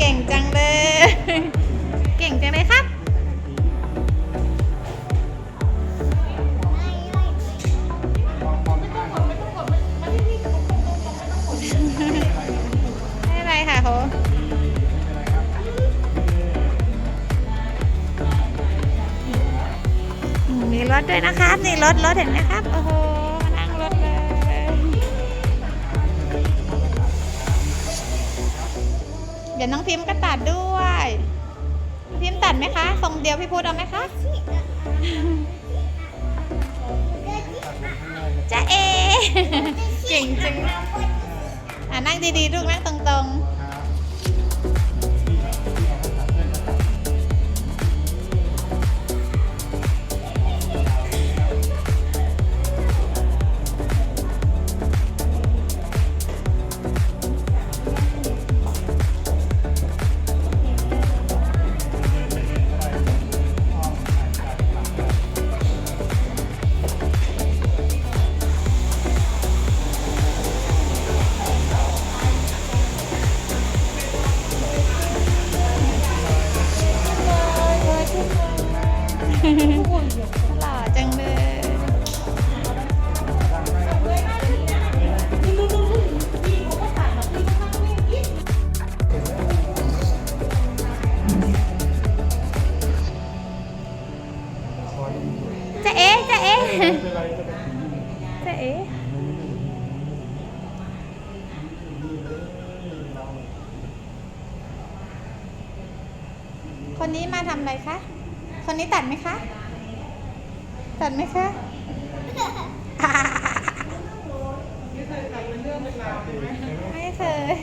ก่งจังเลย เก่งจังเลยครับ ไม่เป็นไรค่ะโหอืมมีรถด้วยนะครับ นี่รถรถเห็นไหมครับ ดี๋ยวน้องพิมพ์ก็ตัดด้วยพิมพ์ตัดไหมคะทรงเดียวพี่พูดเอาไหมคะจ้าเอเก่งจังอ่านั่งดีๆลูกนั่งตรงๆ เอ๊เอ๊คนนี้มาทำอะไรคะ คนนี้ตัดไหมคะ ตัดไหมคะไม่เคย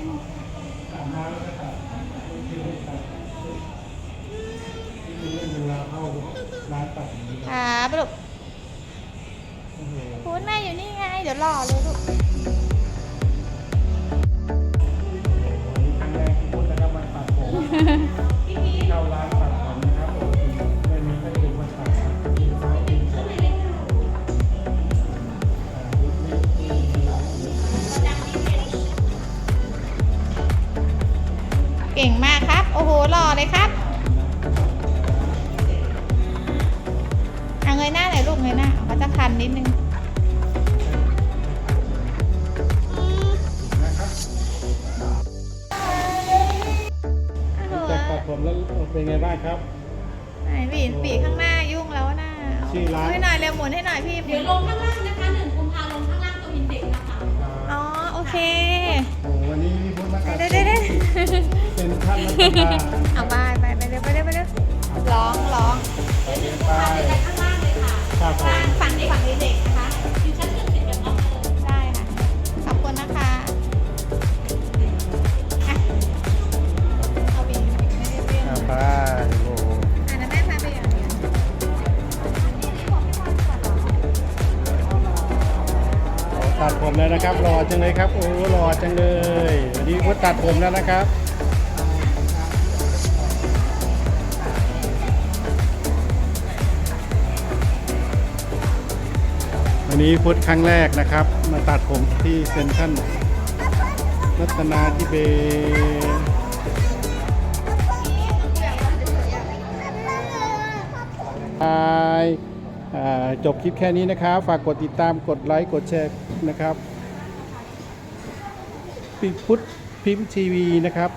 ครับลูกพูดแม่อยู่นี่ไง เดี๋ยวรอเลยลูกเข้าร้านตัดผมนะครับผมไม่มีไม่ถึงวันตัดมีเท้ามีเท้าเก่งมากครับ โอ้โหหล่อเลยครับเอาเงยหน้าหน่อยลูกเงยหน้าเขาจะคันนิดนึง มแล้วเป็นไงบ้างครับ ไหนบีบีข้างหน้ายุ่งแล้วนะชื่อร้าน ให้หน่อยเร็วหมุนให้หน่อยพี่เดี๋ยวลงข้างล่างนะคะหนึ่งกุมภาลงข้างล่างตัวอินเด็กซ์นะคะ อ๋อโอเคโอ้วันนี้พี่พุทธมาตัดเด้เด้เด้เป็นท่านรัฐบาลเอาไปไปไปเร็วไปเร็วไปเร็วร้องร้องไปข้างล่างเลยค่ะ ครับผม ตัดผมแล้วนะครับรอจังเลยครับโอ้รอจังเลยวันนี้พุทตัดผมแล้วนะครับวันนี้พุทธครั้งแรกนะครับ มาตัดผมที่เซ็นทรัลรัตนาธิเบศรบายอ่า จบคลิปแค่นี้นะครับ ฝากกดติดตามกดไลค์กดแชร์นะครับ ปิพุทธพิมพ์ทีวีนะครับ